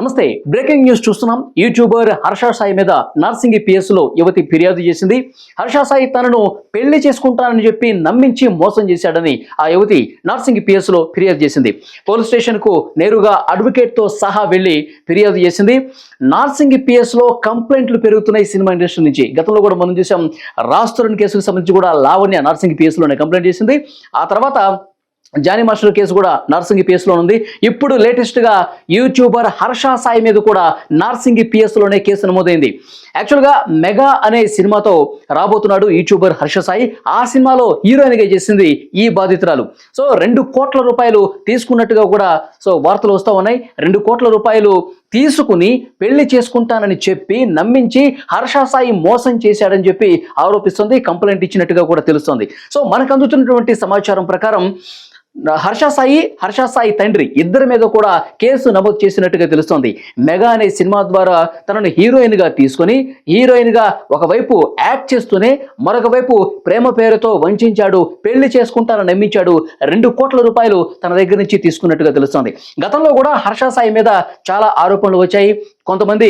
నమస్తే. Breaking news చూస్తున్నాం. YouTuber Harsha Sai మీద నర్సింగ్ పిఎస్లో యువతి ఫిర్యాదు చేసింది. హర్ష సాయి తనను పెళ్ళి చేసుకుంటానని చెప్పి నమ్మించి మోసం చేశాడని ఆ యువతి నర్సింగ్ పిఎస్లో ఫిర్యాదు చేసింది. పోలీస్ స్టేషన్కు నేరుగా అడ్వకేట్తో సహా వెళ్ళి ఫిర్యాదు చేసింది. నర్సింగ్ పిఎస్లో కంప్లైంట్లు పెరుగుతున్నాయి సినిమా ఇండస్ట్రీ నుంచి. గతంలో కూడా మనం చూసాం రాస్తురన్ కేసుకు సంబంధించి కూడా లావణ్య నర్సింగ్ పిఎస్లోనే కంప్లైంట్ చేసింది. ఆ తర్వాత జానీ మాస్టర్ కేసు కూడా నర్సింగ్ పిఎస్లో ఉంది. ఇప్పుడు లేటెస్ట్గా యూట్యూబర్ హర్ష సాయి మీద కూడా నర్సింగి పిఎస్లోనే కేసు నమోదైంది. యాక్చువల్గా మెగా అనే సినిమాతో రాబోతున్నాడు యూట్యూబర్ హర్ష సాయి. ఆ సినిమాలో హీరోయిన్గా చేసింది ఈ బాధితురాలు. సో రెండు కోట్ల రూపాయలు తీసుకున్నట్టుగా కూడా సో వార్తలు వస్తూ ఉన్నాయి. రెండు కోట్ల రూపాయలు తీసుకుని పెళ్ళి చేసుకుంటానని చెప్పి నమ్మించి హర్ష సాయి మోసం చేశాడని చెప్పి ఆరోపిస్తుంది కంప్లైంట్ ఇచ్చినట్టుగా కూడా తెలుస్తుంది. సో మనకు అందుతున్నటువంటి సమాచారం ప్రకారం హర్ష సాయి హర్ష సాయి తండ్రి ఇద్దరి మీద కూడా కేసు నమోదు చేసినట్టుగా తెలుస్తోంది. మెగా అనే సినిమా ద్వారా తనను హీరోయిన్గా తీసుకొని హీరోయిన్గా ఒకవైపు యాక్ట్ చేస్తూనే మరొక వైపు ప్రేమ పేరుతో వంచాడు పెళ్ళి చేసుకుంటానని నమ్మించాడు రెండు కోట్ల రూపాయలు తన దగ్గర నుంచి తీసుకున్నట్టుగా తెలుస్తోంది. గతంలో కూడా హర్ష సాయి మీద చాలా ఆరోపణలు వచ్చాయి. కొంతమంది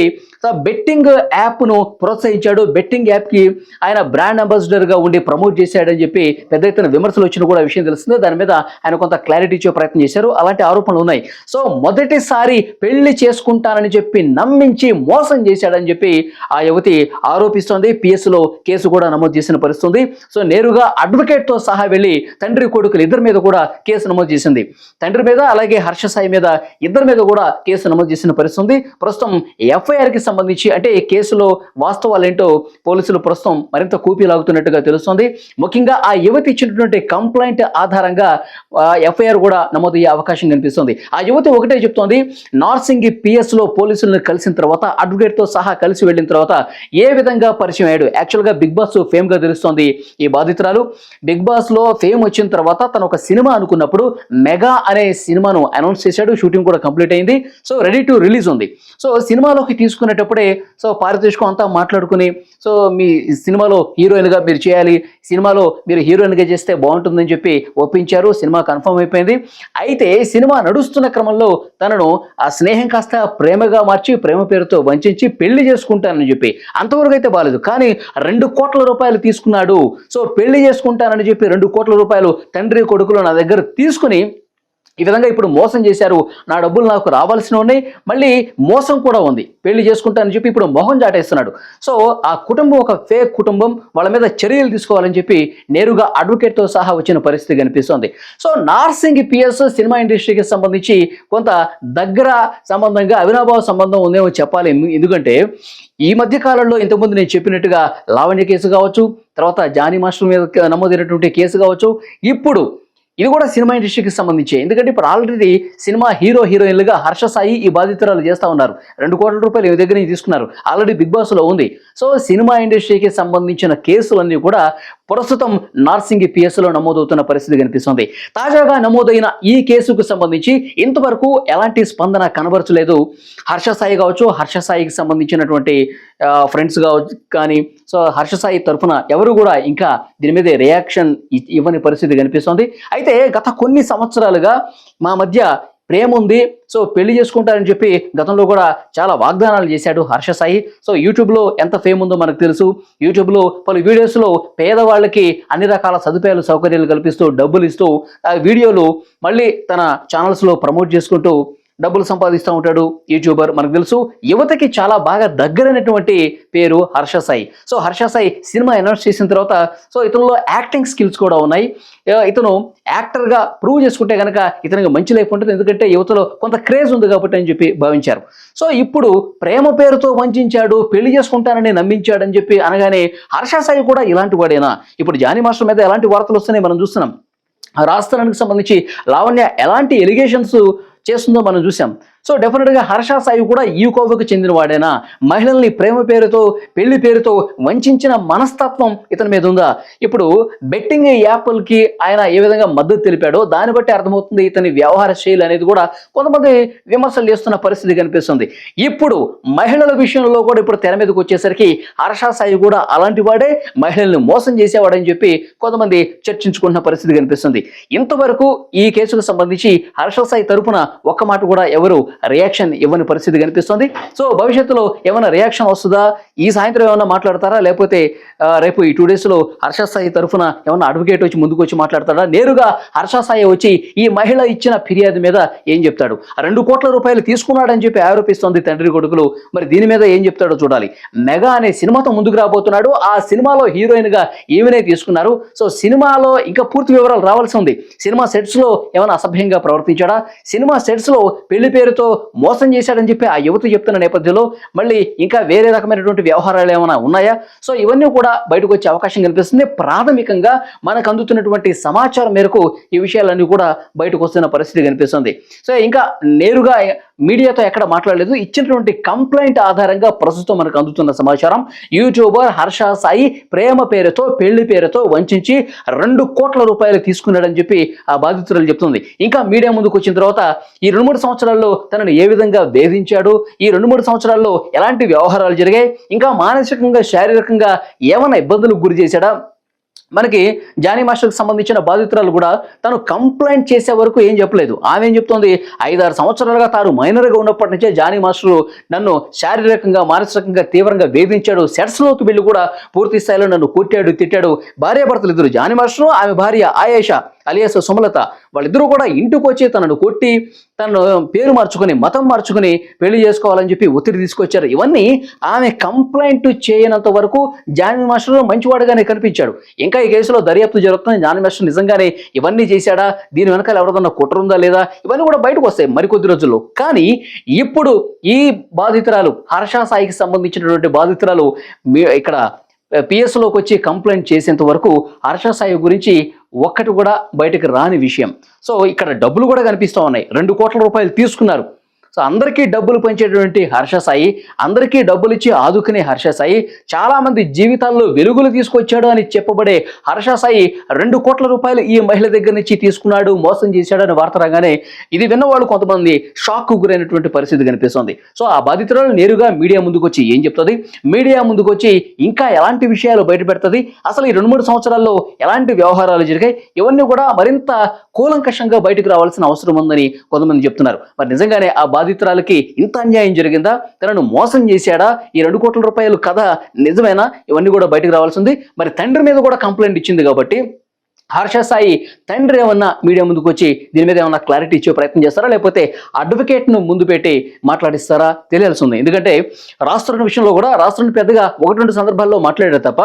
బెట్టింగ్ యాప్ను ప్రోత్సహించాడు. బెట్టింగ్ యాప్కి ఆయన బ్రాండ్ అంబాసిడర్గా ఉండి ప్రమోట్ చేశాడని చెప్పి పెద్ద ఎత్తున విమర్శలు వచ్చిన కూడా విషయం తెలుస్తుంది. దాని మీద ఆయన కొంత క్లారిటీ ఇచ్చే ప్రయత్నం చేశారు. అలాంటి ఆరోపణలు ఉన్నాయి. సో మొదటిసారి పెళ్ళి చేసుకుంటానని చెప్పి నమ్మించి మోసం చేశాడని చెప్పి ఆ యువతి ఆరోపిస్తోంది. పిఎస్లో కేసు కూడా నమోదు చేసిన పరిస్థితుంది. సో నేరుగా అడ్వకేట్తో సహా వెళ్ళి తండ్రి కొడుకులు ఇద్దరి మీద కూడా కేసు నమోదు చేసింది. తండ్రి మీద అలాగే హర్ష సాయి మీద ఇద్దరి మీద కూడా కేసు నమోదు చేసిన పరిస్థితుంది. ప్రస్తుతం ఎఫ్ఐఆర్కి సంబంధించి అంటే ఈ కేసులో వాస్తవాలు ఏంటో పోలీసులు ప్రస్తుతం మరింత కూపీలాగుతున్నట్టుగా తెలుస్తోంది. తెలుస్తుంది ముఖ్యంగా ఆ యువతి ఇచ్చినటువంటి కంప్లైంట్ ఆధారంగా ఎఫ్ఐఆర్ కూడా నమోదయ్యే అవకాశం కనిపిస్తుంది. ఆ యువతి ఒకటే చెప్తోంది నార్సింగి పిఎస్లో పోలీసులను కలిసిన తర్వాత అడ్వకేట్తో సహా కలిసి వెళ్ళిన తర్వాత ఏ విధంగా పరిచయం అయ్యాడు? యాక్చువల్గా బిగ్ బాస్ ఫేమ్గా తెలుస్తోంది ఈ బాధితురాలు. బిగ్ బాస్లో ఫేమ్ వచ్చిన తర్వాత తను ఒక సినిమా అనుకున్నప్పుడు మెగా అనే సినిమాను అనౌన్స్ చేశాడు షూటింగ్ కూడా కంప్లీట్ అయింది. సో రెడీ టు రిలీజ్ ఉంది. సో సినిమాలోకి తీసుకునేటప్పుడే సో పారితోషికం అంతా మాట్లాడుకుని సో మీ సినిమాలో హీరోయిన్గా మీరు చేయాలి సినిమాలో మీరు హీరోయిన్గా చేస్తే బాగుంటుందని చెప్పి ఒప్పించారు సినిమా కన్ఫర్మ్ అయిపోయింది. అయితే సినిమా నడుస్తున్న క్రమంలో తనను ఆ స్నేహం కాస్త ప్రేమగా మార్చి ప్రేమ పేరుతో వంచి పెళ్ళి చేసుకుంటానని చెప్పి అంతవరకు అయితే బాగాలేదు కానీ రెండు కోట్ల రూపాయలు తీసుకున్నాడు. సో పెళ్ళి చేసుకుంటానని చెప్పి రెండు కోట్ల రూపాయలు తండ్రి కొడుకులు నా దగ్గర తీసుకుని ఈ విధంగా ఇప్పుడు మోసం చేశారు. నా డబ్బులు నాకు రావాల్సిన ఉన్నాయి. మళ్ళీ మోసం కూడా ఉంది. పెళ్ళి చేసుకుంటానని చెప్పి ఇప్పుడు మొహం చాటేస్తున్నాడు. సో ఆ కుటుంబం ఒక ఫేక్ కుటుంబం. వాళ్ళ మీద చర్యలు తీసుకోవాలని చెప్పి నేరుగా అడ్వకేట్తో సహా వచ్చిన పరిస్థితి కనిపిస్తోంది. సో నార్సింగ్ పిఎస్ సినిమా ఇండస్ట్రీకి సంబంధించి కొంత దగ్గర సంబంధంగా అవినాభావ సంబంధం ఉందేమో చెప్పాలి. ఎందుకంటే ఈ మధ్య కాలంలో ఇంతకుముందు నేను చెప్పినట్టుగా లావణ్య కేసు కావచ్చు తర్వాత జానీ మాస్టర్ మీద నమోదైనటువంటి కేసు కావచ్చు ఇప్పుడు ఇది కూడా సినిమా ఇండస్ట్రీకి సంబంధించి. ఎందుకంటే ఇప్పుడు ఆల్రెడీ సినిమా హీరో హీరోయిన్లుగా హర్ష సాయి ఈ బాధితురాలు చేస్తూ ఉన్నారు. రెండు కోట్ల రూపాయలు ఈ దగ్గర నుంచి తీసుకున్నారు. ఆల్రెడీ బిగ్ బాస్లో ఉంది. సో సినిమా ఇండస్ట్రీకి సంబంధించిన కేసులన్నీ కూడా ప్రస్తుతం నార్సింగి పిఎస్లో నమోదవుతున్న పరిస్థితి కనిపిస్తుంది. తాజాగా నమోదైన ఈ కేసుకు సంబంధించి ఇంతవరకు ఎలాంటి స్పందన కనబరచలేదు. హర్ష సాయి కావచ్చు హర్ష సాయికి సంబంధించినటువంటి ఫ్రెండ్స్ కావచ్చు కానీ సో హర్ష సాయి తరఫున ఎవరు కూడా ఇంకా దీని మీద రియాక్షన్ ఇవ్వని పరిస్థితి కనిపిస్తుంది. అయితే గత కొన్ని సంవత్సరాలుగా మా మధ్య ప్రేమ ఉంది సో పెళ్ళి చేసుకుంటారని చెప్పి గతంలో కూడా చాలా వాగ్దానాలు చేశాడు హర్ష సాయి. సో యూట్యూబ్లో ఎంత ఫేమ్ ఉందో మనకు తెలుసు. యూట్యూబ్లో పలు వీడియోస్లో పేదవాళ్ళకి అన్ని రకాల సదుపాయాలు సౌకర్యాలు కల్పిస్తూ డబ్బులు ఇస్తూ ఆ వీడియోలు మళ్ళీ తన ఛానల్స్లో ప్రమోట్ చేసుకుంటూ డబ్బులు సంపాదిస్తూ ఉంటాడు యూట్యూబర్. మనకు తెలుసు యువతకి చాలా బాగా దగ్గరైనటువంటి పేరు Harsha Sai. So Harsha Sai cinema announce చేసిన తర్వాత సో ఇతనిలో యాక్టింగ్ స్కిల్స్ కూడా ఉన్నాయి. ఇతను యాక్టర్గా ప్రూవ్ చేసుకుంటే కనుక ఇతనికి మంచి లైఫ్ ఉంటుంది. ఎందుకంటే యువతలో కొంత క్రేజ్ ఉంది కాబట్టి అని చెప్పి భావించారు. సో ఇప్పుడు ప్రేమ పేరుతో వంచాడు పెళ్ళి చేసుకుంటానని నమ్మించాడని చెప్పి అనగానే హర్ష సాయి కూడా ఇలాంటి వాడేనా? ఇప్పుడు జానీ మాస్టర్ మీద ఎలాంటి వార్తలు వస్తున్నాయి మనం చూస్తున్నాం. రాజస్థానానికి సంబంధించి లావణ్య ఎలాంటి ఎలిగేషన్స్ చేస్తుందో మనం చూసాం సో డెఫినెట్గా హర్ష సాయి కూడా ఈ కోవకు చెందిన వాడేనా మహిళల్ని ప్రేమ పేరుతో పెళ్ళి పేరుతో వంచిన మనస్తత్వం ఇతని మీద ఉందా? ఇప్పుడు బెట్టింగ్ యాప్లకి ఆయన ఏ విధంగా మద్దతు తెలిపాడో దాన్ని బట్టి అర్థమవుతుంది ఇతని వ్యవహార శైలి అనేది కూడా కొంతమంది విమర్శలు చేస్తున్న పరిస్థితి కనిపిస్తుంది. ఇప్పుడు మహిళల విషయంలో కూడా ఇప్పుడు తెర మీదకి వచ్చేసరికి హర్ష సాయి కూడా అలాంటి వాడే మహిళల్ని మోసం చేసేవాడని చెప్పి కొంతమంది చర్చించుకుంటున్న పరిస్థితి కనిపిస్తుంది. ఇంతవరకు ఈ కేసుకు సంబంధించి హర్ష సాయి తరపున ఒక్క మాట కూడా ఎవరు రియాక్షన్ ఇవ్వని పరిస్థితి కనిపిస్తుంది. సో భవిష్యత్తులో ఏమైనా రియాక్షన్ వస్తుందా? ఈ సాయంత్రం ఏమైనా మాట్లాడతారా? లేకపోతే రేపు ఈ టూ డేస్లో హర్ష సాయి తరఫున ఏమైనా అడ్వకేట్ వచ్చి ముందుకు వచ్చి మాట్లాడతాడా? నేరుగా హర్ష సాయి వచ్చి ఈ మహిళ ఇచ్చిన ఫిర్యాదు మీద ఏం చెప్తాడు? రెండు కోట్ల రూపాయలు తీసుకున్నాడని చెప్పి ఆరోపిస్తోంది తండ్రి కొడుకులు. మరి దీని మీద ఏం చెప్తాడో చూడాలి. మెగా అనే సినిమాతో ముందుకు రాబోతున్నాడు. ఆ సినిమాలో హీరోయిన్గా ఈమెనే తీసుకున్నారు. సో సినిమాలో ఇంకా పూర్తి వివరాలు రావాల్సి ఉంది. సినిమా సెట్స్లో ఏమైనా అసభ్యంగా ప్రవర్తించాడా? సినిమా సెట్స్లో పెళ్ళి పేరుతో మోసం చేశాడని చెప్పి ఆ యువతి చెప్తున్న నేపథ్యంలో మళ్ళీ ఇంకా వేరే రకమైనటువంటి వ్యవహారాలు ఏమైనా ఉన్నాయా? సో ఇవన్నీ కూడా బయటకు వచ్చే అవకాశం కనిపిస్తుంది ప్రాథమికంగా మనకు అందుతున్నటువంటి సమాచారం మేరకు ఈ విషయాలన్నీ కూడా బయటకు వస్తున్న పరిస్థితి కనిపిస్తుంది. సో ఇంకా నేరుగా మీడియాతో ఎక్కడ మాట్లాడలేదు. ఇచ్చినటువంటి కంప్లైంట్ ఆధారంగా ప్రస్తుతం మనకు అందుతున్న సమాచారం. యూట్యూబర్ హర్ష సాయి ప్రేమ పేరుతో పెళ్ళి పేరుతో వంచి రెండు కోట్ల రూపాయలు తీసుకున్నాడని చెప్పి ఆ బాధితురాలు చెప్తుంది. ఇంకా మీడియా ముందుకు వచ్చిన తర్వాత ఈ రెండు మూడు సంవత్సరాల్లో తనను ఏ విధంగా వేధించాడు? ఈ రెండు మూడు సంవత్సరాల్లో ఎలాంటి వ్యవహారాలు జరిగాయి? ఇంకా మానసికంగా శారీరకంగా ఏమైనా ఇబ్బందులకు గురి చేశాడా? మనకి జానీ మాస్టర్కి సంబంధించిన బాధితురాలు కూడా తను కంప్లైంట్ చేసే వరకు ఏం చెప్పలేదు. ఆమె ఏం చెప్తోంది? ఐదారు సంవత్సరాలుగా తాను మైనర్గా ఉన్నప్పటి నుంచే జానీ మాస్టర్ నన్ను శారీరకంగా మానసికంగా తీవ్రంగా వేధించాడు. సెట్స్లోకి వెళ్ళి కూడా పూర్తి స్థాయిలో నన్ను కొట్టాడు తిట్టాడు. భార్యాభర్తలు ఇద్దరు జానీ మాస్టర్ ఆమె భార్య ఆయేష. అలియాస్ సుమలత వాళ్ళిద్దరూ కూడా ఇంటికి వచ్చి తనను కొట్టి తను పేరు మార్చుకుని మతం మార్చుకుని పెళ్ళి చేసుకోవాలని చెప్పి ఒత్తిడి తీసుకొచ్చారు. ఇవన్నీ ఆమె కంప్లైంట్ చేయనంత వరకు జాన్వి మాస్టర్ మంచివాడుగానే కనిపించాడు. ఇంకా ఈ కేసులో దర్యాప్తు జరుగుతుంది. జాన్వి మాస్టర్ నిజంగానే ఇవన్నీ చేశాడా? దీని వెనకాల ఎవరిదన్నా కుట్ర ఉందా లేదా? ఇవన్నీ కూడా బయటకు వస్తాయి మరికొద్ది రోజుల్లో. కానీ ఇప్పుడు ఈ బాధితురాలు హర్ష సాయికి సంబంధించినటువంటి బాధితురాలు మీ ఇక్కడ పిఎస్లోకి వచ్చి కంప్లైంట్ చేసేంత వరకు హర్షసాయి గురించి ఒక్కటి కూడా బయటకు రాని విషయం. సో ఇక్కడ డబ్బులు కూడా కనిపిస్తూ ఉన్నాయి. రెండు కోట్ల రూపాయలు తీసుకున్నారు. సో అందరికీ డబ్బులు పంచేటువంటి హర్ష సాయి అందరికీ డబ్బులు ఇచ్చి ఆదుకునే హర్ష సాయి చాలామంది జీవితాల్లో వెలుగులు తీసుకొచ్చాడు అని చెప్పబడే హర్ష సాయి రెండు కోట్ల రూపాయలు ఈ మహిళ దగ్గర నుంచి తీసుకున్నాడు మోసం చేశాడు అని వార్త రాగానే ఇది విన్నవాళ్ళు కొంతమంది షాక్ గురైనటువంటి పరిస్థితి కనిపిస్తుంది. సో ఆ బాధితురాలు నేరుగా మీడియా ముందుకు వచ్చి ఏం చెప్తుంది? మీడియా ముందుకు వచ్చి ఇంకా ఎలాంటి విషయాలు బయటపెడుతుంది? అసలు ఈ రెండు మూడు సంవత్సరాల్లో ఎలాంటి వ్యవహారాలు జరిగాయి? ఇవన్నీ కూడా మరింత కూలంకషంగా బయటకు రావాల్సిన అవసరం ఉందని కొంతమంది చెప్తున్నారు. మరి నిజంగానే ఆ బాధితురాలకి ఇంత అన్యాయం జరిగిందా? తనను మోసం చేశాడా? ఈ రెండు కోట్ల రూపాయలు కథ నిజమేనా? ఇవన్నీ కూడా బయటకు రావాల్సింది మరి తండ్రి మీద కూడా కంప్లైంట్ ఇచ్చింది కాబట్టి హర్ష సాయి తండ్రి ఏమన్నా మీడియా ముందుకు వచ్చి దీని మీద ఏమన్నా క్లారిటీ ఇచ్చే ప్రయత్నం చేస్తారా? లేకపోతే అడ్వకేట్ను ముందు పెట్టి మాట్లాడిస్తారా? తెలియాల్సి ఉంది. ఎందుకంటే రాష్ట్రం విషయంలో కూడా రాష్ట్రం పెద్దగా ఒకటి రెండు సందర్భాల్లో మాట్లాడారు తప్ప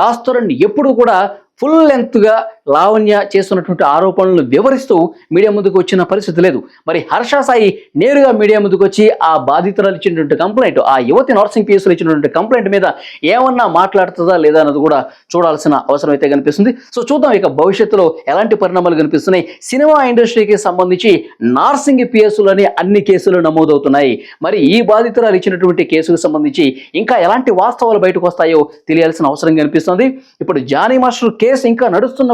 రాష్ట్రం ఎప్పుడు కూడా ఫుల్ లెంత్గా లావణ్య చేస్తున్నటువంటి ఆరోపణలను వివరిస్తూ మీడియా ముందుకు వచ్చిన పరిస్థితి లేదు. మరి హర్ష సాయి నేరుగా మీడియా ముందుకు వచ్చి ఆ బాధితురాలు ఇచ్చినటువంటి కంప్లైంట్ ఆ యువతి నర్సింగ్ పిఎస్లో ఇచ్చినటువంటి కంప్లైంట్ మీద ఏమన్నా మాట్లాడుతుందా లేదా అన్నది కూడా చూడాల్సిన అవసరం అయితే కనిపిస్తుంది. సో చూద్దాం ఇక భవిష్యత్తులో ఎలాంటి పరిణామాలు కనిపిస్తున్నాయి. సినిమా ఇండస్ట్రీకి సంబంధించి నార్సింగ్ పిఎస్లోని అన్ని కేసులు నమోదవుతున్నాయి. మరి ఈ బాధితురాలు ఇచ్చినటువంటి కేసుకు సంబంధించి ఇంకా ఎలాంటి వాస్తవాలు బయటకు వస్తాయో తెలియాల్సిన అవసరం కనిపిస్తుంది. ఇప్పుడు జానీ మాస్టర్ కేసు ఇంకా నడుస్తున్న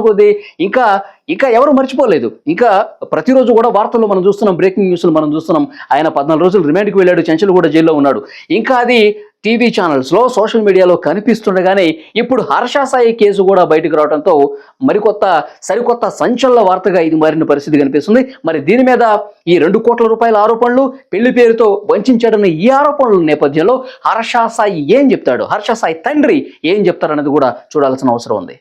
ఇంకా ఇంకా ఎవరు మర్చిపోలేదు. ఇంకా ప్రతిరోజు కూడా వార్తల్లో మనం చూస్తున్నాం బ్రేకింగ్ న్యూస్లు మనం చూస్తున్నాం. ఆయన పద్నాలుగు రోజులు రిమాండ్కి వెళ్ళాడు చెంచలు కూడా జైల్లో ఉన్నాడు. ఇంకా అది టీవీ ఛానల్స్లో సోషల్ మీడియాలో కనిపిస్తుండగానే ఇప్పుడు హర్షాసాయి కేసు కూడా బయటకు రావడంతో మరికొత్త సరికొత్త సంచలన వార్తగా ఇది మారిన పరిస్థితి కనిపిస్తుంది. మరి దీని మీద ఈ రెండు కోట్ల రూపాయల ఆరోపణలు పెళ్ళి పేరుతో వంచాడన్న ఈ ఆరోపణల నేపథ్యంలో హర్షాసాయి ఏం చెప్తాడు? హర్షాసాయి తండ్రి ఏం చెప్తారన్నది కూడా చూడాల్సిన అవసరం ఉంది.